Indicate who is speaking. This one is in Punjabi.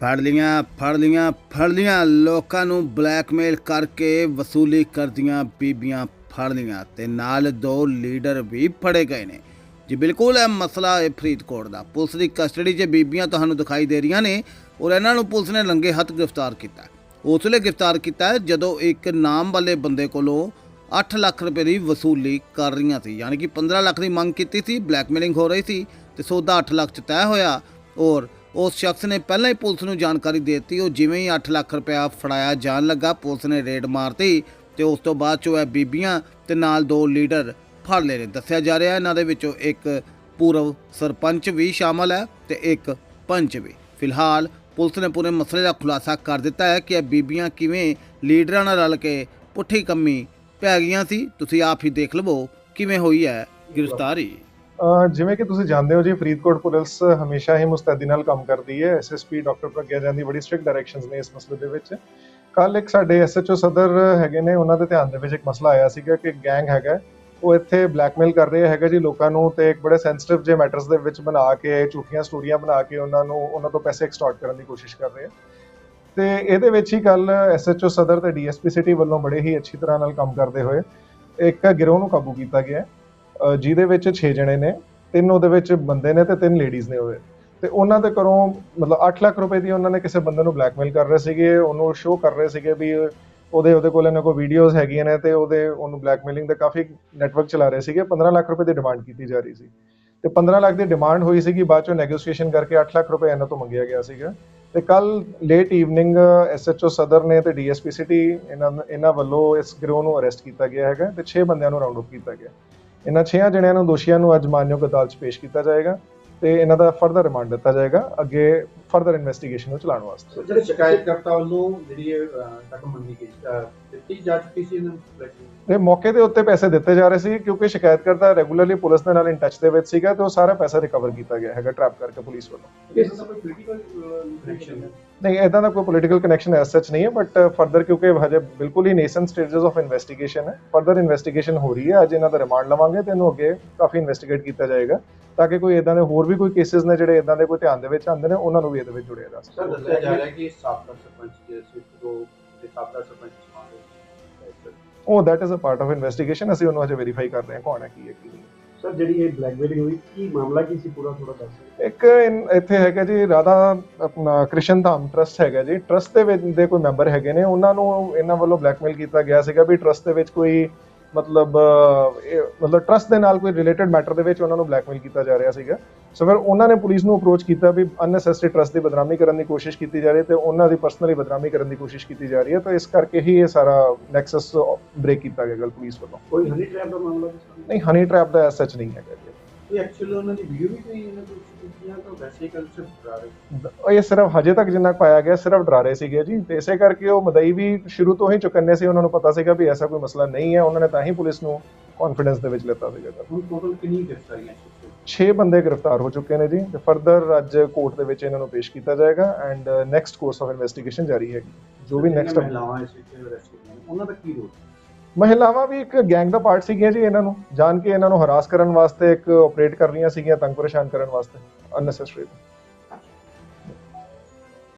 Speaker 1: ਫੜ ਲੀਆਂ ਫੜ ਲੀਆਂ ਫੜ ਲੀਆਂ। ਲੋਕਾਂ ਨੂੰ ਬਲੈਕਮੇਲ ਕਰਕੇ ਵਸੂਲੀ ਕਰਦੀਆਂ ਬੀਬੀਆਂ ਫੜ ਲੀਆਂ ਤੇ ਨਾਲ ਦੋ ਲੀਡਰ ਵੀ ਫੜੇ ਗਏ ਨੇ। ਜੀ ਬਿਲਕੁਲ, ਇਹ ਮਸਲਾ ਹੈ ਫਰੀਦਕੋਟ ਦਾ। ਪੁਲਿਸ ਦੀ ਕਸਟਡੀ 'ਚ ਬੀਬੀਆਂ ਤੁਹਾਨੂੰ ਦਿਖਾਈ ਦੇ ਰਹੀਆਂ ਨੇ ਔਰ ਇਹਨਾਂ ਨੂੰ ਪੁਲਿਸ ਨੇ ਰੰਗੇ ਹੱਥ ਗ੍ਰਿਫਤਾਰ ਕੀਤਾ। ਉਸ ਵੇਲੇ ਗ੍ਰਿਫਤਾਰ ਕੀਤਾ ਜਦੋਂ ਇੱਕ ਨਾਮ ਵਾਲੇ ਬੰਦੇ ਕੋਲੋਂ 8 ਲੱਖ ਰੁਪਏ ਦੀ ਵਸੂਲੀ ਕਰ ਰਹੀਆਂ ਸੀ। ਯਾਨੀ ਕਿ 15 ਲੱਖ ਦੀ ਮੰਗ ਕੀਤੀ ਸੀ, ਬਲੈਕਮੇਲਿੰਗ ਹੋ ਰਹੀ ਸੀ ਤੇ ਸੌਦਾ 8 ਲੱਖ ਚ ਤੈਅ ਹੋਇਆ ਔਰ ਉਸ ਸ਼ਖਸ ਨੇ ਪਹਿਲਾਂ ਹੀ ਪੁਲਿਸ ਨੂੰ ਜਾਣਕਾਰੀ ਦੇ ਦਿੱਤੀ, ਉਹ ਜਿਵੇਂ ਹੀ 8 ਲੱਖ ਰੁਪਇਆ ਫੜਾਇਆ ਜਾਣ ਲੱਗਾ, ਪੁਲਿਸ ਨੇ ਰੇਡ ਮਾਰਤੀ ਤੇ ਉਸ ਤੋਂ ਬਾਅਦ ਚੋਂ ਇਹ ਬੀਬੀਆਂ ਤੇ ਨਾਲ ਦੋ ਲੀਡਰ ਫੜ ਲਏ ਨੇ। ਦੱਸਿਆ ਜਾ ਰਿਹਾ, ਇਹਨਾਂ ਦੇ ਵਿੱਚੋਂ ਇੱਕ ਪੂਰਵ ਸਰਪੰਚ ਵੀ ਸ਼ਾਮਲ ਹੈ ਤੇ ਇੱਕ ਪੰਚ ਵੀ। ਫਿਲਹਾਲ ਪੁਲਿਸ ਨੇ ਪੂਰੇ ਮਸਲੇ ਦਾ ਖੁਲਾਸਾ ਕਰ ਦਿੱਤਾ ਹੈ ਕਿ ਇਹ ਬੀਬੀਆਂ ਕਿਵੇਂ ਲੀਡਰਾਂ ਨਾਲ ਰਲ ਕੇ ਪੁੱਠੀ ਕੰਮੀ ਪੈ ਗਈਆਂ ਸੀ। ਤੁਸੀਂ ਆਪ ਹੀ ਦੇਖ ਲਵੋ ਕਿਵੇਂ ਹੋਈ ਹੈ ਗ੍ਰਿਫਤਾਰੀ।
Speaker 2: ਜਿਵੇਂ ਕਿ ਤੁਸੀਂ ਜਾਣਦੇ ਹੋ ਜੀ ਫਰੀਦਕੋਟ ਪੁਲਿਸ ਹਮੇਸ਼ਾ ਹੀ ਮੁਸਤੈਦੀ ਨਾਲ ਕੰਮ ਕਰਦੀ ਹੈ। ਐਸਐਸਪੀ ਡਾਕਟਰ ਪ੍ਰਗਿਆ ਜੈਨ ਦੀ ਬੜੀ ਸਟ੍ਰਿਕਟ ਡਾਇਰੈਕਸ਼ਨਸ ਨੇ ਇਸ ਮਸਲੇ ਦੇ ਵਿੱਚ। ਕੱਲ ਇੱਕ ਸਾਡੇ ਐਸਐਚਓ ਸਦਰ ਹੈਗੇ ਨੇ ਉਹਨਾਂ ਦੇ ਧਿਆਨ ਦੇ ਵਿੱਚ ਇੱਕ ਮਸਲਾ ਆਇਆ ਸੀਗਾ ਕਿ ਗੈਂਗ ਹੈਗਾ ਉਹ ਇੱਥੇ ਬਲੈਕਮੇਲ ਕਰ ਰਿਹਾ ਹੈਗਾ ਜੀ ਲੋਕਾਂ ਨੂੰ ਤੇ ਇੱਕ ਬੜੇ ਸੈਂਸਿਟਿਵ ਜੇ ਮੈਟਰਸ ਦੇ ਵਿੱਚ ਬਣਾ ਕੇ ਝੂਠੀਆਂ ਸਟੋਰੀਆਂ ਬਣਾ ਕੇ ਉਹਨਾਂ ਨੂੰ ਉਹਨਾਂ ਤੋਂ ਪੈਸੇ ਐਕਸਟੋਰਟ ਕਰਨ ਦੀ ਕੋਸ਼ਿਸ਼ ਕਰ ਰਹੇ ਆ ਤੇ ਇਹਦੇ ਵਿੱਚ ਹੀ ਕੱਲ ਐਸਐਚਓ ਸਦਰ ਤੇ ਡੀਐਸਪੀ ਸਿਟੀ ਵੱਲੋਂ ਬੜੇ ਹੀ ਅੱਛੀ ਤਰ੍ਹਾਂ ਨਾਲ ਕੰਮ ਕਰਦੇ ਹੋਏ ਇੱਕ ਗਿਰੋਹ ਨੂੰ ਕਾਬੂ ਕੀਤਾ ਗਿਆ ਹੈ, ਜਿਹਦੇ ਵਿੱਚ 6 ਜਣੇ ਨੇ, ਤਿੰਨ ਉਹਦੇ ਵਿੱਚ ਬੰਦੇ ਨੇ ਤੇ ਤਿੰਨ ਲੇਡੀਜ਼ ਨੇ ਉਹਦੇ ਤੇ ਉਹਨਾਂ ਦੇ ਘਰੋਂ ਮਤਲਬ 8 ਲੱਖ ਰੁਪਏ ਦੀ ਉਹਨਾਂ ਨੇ ਕਿਸੇ ਬੰਦੇ ਨੂੰ ਬਲੈਕਮੇਲ ਕਰ ਰਹੇ ਸੀਗੇ, ਉਹਨੂੰ ਸ਼ੋਅ ਕਰ ਰਹੇ ਸੀਗੇ ਵੀ ਉਹਦੇ ਉਹਦੇ ਕੋਲ ਇਹਨਾਂ ਕੋਲ ਵੀਡੀਓਜ਼ ਹੈਗੀਆਂ ਨੇ ਤੇ ਉਹਦੇ, ਉਹਨੂੰ ਬਲੈਕਮੇਲਿੰਗ ਦੇ ਕਾਫੀ ਨੈਟਵਰਕ ਚਲਾ ਰਹੇ ਸੀਗੇ। 15 ਲੱਖ ਰੁਪਏ ਦੀ ਡਿਮਾਂਡ ਕੀਤੀ ਜਾ ਰਹੀ ਸੀ। ਤੇ 15 ਲੱਖ ਦੀ ਡਿਮਾਂਡ ਹੋਈ ਸੀਗੀ, ਬਾਅਦ ਚੋਂ ਨੈਗੋਸ਼ੀਏਸ਼ਨ ਕਰਕੇ 8 ਲੱਖ ਰੁਪਏ ਇਹਨਾਂ ਤੋਂ ਮੰਗਿਆ ਗਿਆ ਸੀਗਾ। ਤੇ ਕੱਲ ਲੇਟ ਈਵਨਿੰਗ ਐਸਐਚਓ ਸਦਰ ਨੇ ਤੇ ਡੀਐਸਪੀ ਸਿਟੀ ਇਹਨਾਂ ਇਹਨਾਂ ਵੱਲੋਂ ਇਸ ਗਰੋਹ ਨੂੰ ਅਰੈਸਟ ਕੀਤਾ ਗਿਆ ਹੈਗਾ ਤੇ 6 ਬੰਦਿਆਂ ਨੂੰ ਰਾਉਂਡ ਅਪ ਕੀਤਾ ਗਿਆ। ਇਹਨਾਂ 6 ਜਣਿਆਂ ਨੂੰ ਦੋਸ਼ੀਆਂ ਨੂੰ ਅੱਜ ਮਾਨਯੋਗ ਅਦਾਲਤ 'ਚ ਪੇਸ਼ ਕੀਤਾ ਜਾਏਗਾ। ਤੇ ਇਹਨਾਂ ਦਾ ਫਰਦਰ ਰਿਮਾਂਡ ਦਿੱਤਾ ਜਾਏਗਾ ਅੱਗੇ ਫਰਦਰ ਇਨਵੈਸਟੀਗੇਸ਼ਨ ਨੂੰ ਚਲਾਉਣ ਵਾਸਤੇ।
Speaker 3: ਜਿਹੜੇ ਸ਼ਿਕਾਇਤਕਰਤਾ ਵੱਲੋਂ ਜਿਹੜੀ ਇਹ ਰਕਮ ਮੰਗੀ ਗਈ ਦਿੱਤੀ ਜਾ ਚੁੱਕੀ ਸੀ ਇਹਨਾਂ ਨੂੰ?
Speaker 2: ਤੇ ਮੌਕੇ ਦੇ ਉੱਤੇ ਪੈਸੇ ਦਿੱਤੇ ਜਾ ਰਹੇ ਸੀ ਕਿਉਂਕਿ ਸ਼ਿਕਾਇਤਕਰਤਾ ਰੈਗੂਲਰਲੀ ਪੁਲਿਸ ਦੇ ਨਾਲ ਇਨ ਟੱਚ ਦੇ ਵਿੱਚ ਸੀਗਾ ਤੇ ਉਹ ਸਾਰਾ ਪੈਸਾ ਰਿਕਵਰ ਕੀਤਾ ਗਿਆ ਹੈਗਾ ਟ੍ਰੈਪ ਕਰਕੇ ਪੁਲਿਸ ਵੱਲੋਂ।
Speaker 3: ਇਸ ਦਾ ਕੋਈ ਪੋਲੀਟੀਕਲ ਕਨੈਕਸ਼ਨ ਹੈ?
Speaker 2: ਨਹੀਂ ਇਦਾਂ ਦਾ ਕੋਈ ਪੋਲੀਟੀਕਲ ਕਨੈਕਸ਼ਨ ਐਸ ਸੱਚ ਨਹੀਂ ਹੈ ਬਟ ਫਰਦਰ ਕਿਉਂਕਿ ਹਜੇ ਬਿਲਕੁਲ ਹੀ ਨੇਸ਼ਨ ਸਟੇਜਸ ਆਫ ਇਨਵੈਸਟੀਗੇਸ਼ਨ ਹੈ। ਫਰਦਰ ਇਨਵੈਸਟੀਗੇਸ਼ਨ ਹੋ ਰਹੀ ਹੈ ਅੱਜ ਇਹਨਾਂ ਦਾ ਰਿਮਾਂਡ ਲਵਾਂਗੇ ਤੇ ਇਹਨੂੰ ਅੱਗੇ ਕਾਫੀ ਇਨਵੈਸਟੀਗੇਟ ਕੀਤਾ ਜਾਏਗਾ। ਤਾਂ ਕਿ ਕੋਈ ਇਦਾਂ ਦੇ ਹੋਰ ਵੀ ਕੋਈ ਕੇਸਿਸ ਨੇ ਜਿਹੜੇ ਇਦਾਂ ਦੇ ਕੋਈ ਧਿਆਨ ਦੇ ਵਿੱਚ ਆਉਂਦੇ ਨੇ ਉਹਨਾਂ ਨੂੰ ਵੀ ਇਹਦੇ ਵਿੱਚ ਜੁੜਿਆ ਜਾ ਸਕੇ।
Speaker 3: ਸਰ ਦੱਸਿਆ ਜਾ ਰਿਹਾ ਕਿ ਸਾਬਕਾ ਸਰਪੰਚ ਦੇ ਸਿਰਫ ਦੋ ਤੇ ਸਾਬਕਾ ਸਰਪੰਚ
Speaker 2: ਉਹ that is a part of investigation ਅਸੀਂ ਉਹਨੂੰ ਹਜੇ ਵੈਰੀਫਾਈ ਕਰ ਰਹੇ ਹਾਂ ਕੌਣ ਹੈ ਕੀ ਹੈ ਕੀ ਨਹੀਂ।
Speaker 4: ਸਰ ਜਿਹੜੀ ਇਹ ਬਲੈਕਮੇਲਿੰਗ ਹੋਈ ਕੀ ਮਾਮਲਾ ਕੀ ਸੀ ਪੂਰਾ ਥੋੜਾ ਦੱਸ
Speaker 2: ਇੱਕ ਇੱਥੇ ਹੈਗਾ ਜੀ ਰਾਧਾ ਆਪਣਾ ਕ੍ਰਿਸ਼ਨ ਧਾਮ ਟਰਸਟ ਹੈਗਾ ਜੀ। ਟਰਸਟ ਦੇ ਵਿੱਚ ਦੇ ਕੋਈ ਮੈਂਬਰ ਹੈਗੇ ਨੇ ਉਹਨਾਂ ਨੂੰ ਇਹਨਾਂ ਵੱਲੋਂ ਬਲੈਕਮੇਲ ਕੀਤਾ ਗਿਆ ਸੀਗਾ ਵੀ ਟਰਸਟ ਦੇ ਵਿੱਚ ਕੋਈ ਮਤਲਬ ਮਤਲਬ ਟਰਸਟ ਦੇ ਨਾਲ ਕੋਈ ਰਿਲੇਟਡ ਮੈਟਰ ਦੇ ਵਿੱਚ ਉਹਨਾਂ ਨੂੰ ਬਲੈਕਮੇਲ ਕੀਤਾ ਜਾ ਰਿਹਾ ਸੀਗਾ। ਸੋ ਫਿਰ ਉਹਨਾਂ ਨੇ ਪੁਲਿਸ ਨੂੰ ਅਪਰੋਚ ਕੀਤਾ ਵੀ ਅਨਨੈਸੈਸਰੀ ਟਰਸਟ ਦੀ ਬਦਨਾਮੀ ਕਰਨ ਦੀ ਕੋਸ਼ਿਸ਼ ਕੀਤੀ ਜਾ ਰਹੀ ਹੈ ਤੇ ਉਹਨਾਂ ਦੀ ਪਰਸਨਲੀ ਬਦਨਾਮੀ ਕਰਨ ਦੀ ਕੋਸ਼ਿਸ਼ ਕੀਤੀ ਜਾ ਰਹੀ ਹੈ। ਤਾਂ ਇਸ ਕਰਕੇ ਹੀ ਇਹ ਸਾਰਾ ਨੈਕਸਸ ਬ੍ਰੇਕ ਕੀਤਾ ਗਿਆ ਗੱਲ ਪੁਲਿਸ ਵੱਲੋਂ।
Speaker 4: ਕੋਈ ਹਨੀ ਟ੍ਰੈਪ ਦਾ ਮਾਮਲਾ?
Speaker 2: ਨਹੀਂ ਹਨੀ ਟ੍ਰੈਪ ਦਾ ਐਸ ਸੱਚ ਨਹੀਂ ਹੈਗਾ ਜੀ
Speaker 3: ਇਹ ਐਕਚੁਅਲੀ ਉਹਨਾਂ ਦੀ ਵੀਡੀਓ ਵੀ ਕੋਈ ਇਹਨਾਂ ਕੋਲ ਕੀਤੀਆਂ ਤਾਂ ਵੈਸੇ ਹੀ ਕਲਚਰ ਬਣਾ ਰਹੇ
Speaker 2: ਉਹ ਇਹ ਸਿਰਫ ਹਜੇ ਤੱਕ ਜਿੰਨਾ ਪਾਇਆ ਗਿਆ ਸਿਰਫ ਡਰਾ ਰਹੇ ਸੀਗੇ ਜੀ। ਤੇ ਇਸੇ ਕਰਕੇ ਉਹ ਮਦਈ ਵੀ ਸ਼ੁਰੂ ਤੋਂ ਹੀ ਚੁਕੰਨੇ ਸੀ ਉਹਨਾਂ ਨੂੰ ਪਤਾ ਸੀਗਾ ਵੀ ਐਸਾ ਕੋਈ ਮਸਲਾ ਨਹੀਂ ਹੈ। ਉਹਨਾਂ ਨੇ ਤਾਂ ਹੀ ਪੁਲਿਸ ਨੂੰ ਕੌਨਫੀਡੈਂਸ ਦੇ ਵਿੱਚ ਲਿੱਤਾ ਸੀਗਾ
Speaker 3: ਹੁਣ ਟੋਟਲ ਕਿੰਨੀ ਗ੍ਰਿਫਤਾਰੀਆਂ ਸੀ
Speaker 2: 6 ਬੰਦੇ ਗ੍ਰਿਫਤਾਰ ਹੋ ਚੁੱਕੇ ਨੇ ਜੀ। ਤੇ ਫਰਦਰ ਅੱਜ ਕੋਰਟ ਦੇ ਵਿੱਚ ਇਹਨਾਂ ਨੂੰ ਪੇਸ਼ ਕੀਤਾ ਜਾਏਗਾ and next course of investigation ਜਾਰੀ ਹੈਗੀ। ਜੋ ਵੀ ਨੈਕਸਟ
Speaker 3: ਮਹਿਲਾਵਾਂ ਇਸ ਵਿੱਚ ਹੋਈਆਂ ਨੇ, ਉਹਨਾਂ ਦਾ ਕੀ ਰੋਲ
Speaker 2: ਮਹਿਲਾਵਾਂ ਵੀ ਇੱਕ ਗੈਂਗ ਦਾ ਪਾਰਟ ਸੀਗੀਆਂ ਜੀ ਇਹਨਾਂ ਨੂੰ, ਜਾਣ ਕੇ ਇਹਨਾਂ ਨੂੰ ਹਰਾਸ ਕਰਨ ਵਾਸਤੇ ਇੱਕ ਆਪਰੇਟ ਕਰ ਰਹੀਆਂ ਸੀਗੀਆਂ, ਤੰਗ ਪਰੇਸ਼ਾਨ ਕਰਨ ਵਾਸਤੇ ਅਨਨੈਸੈਸਰੀ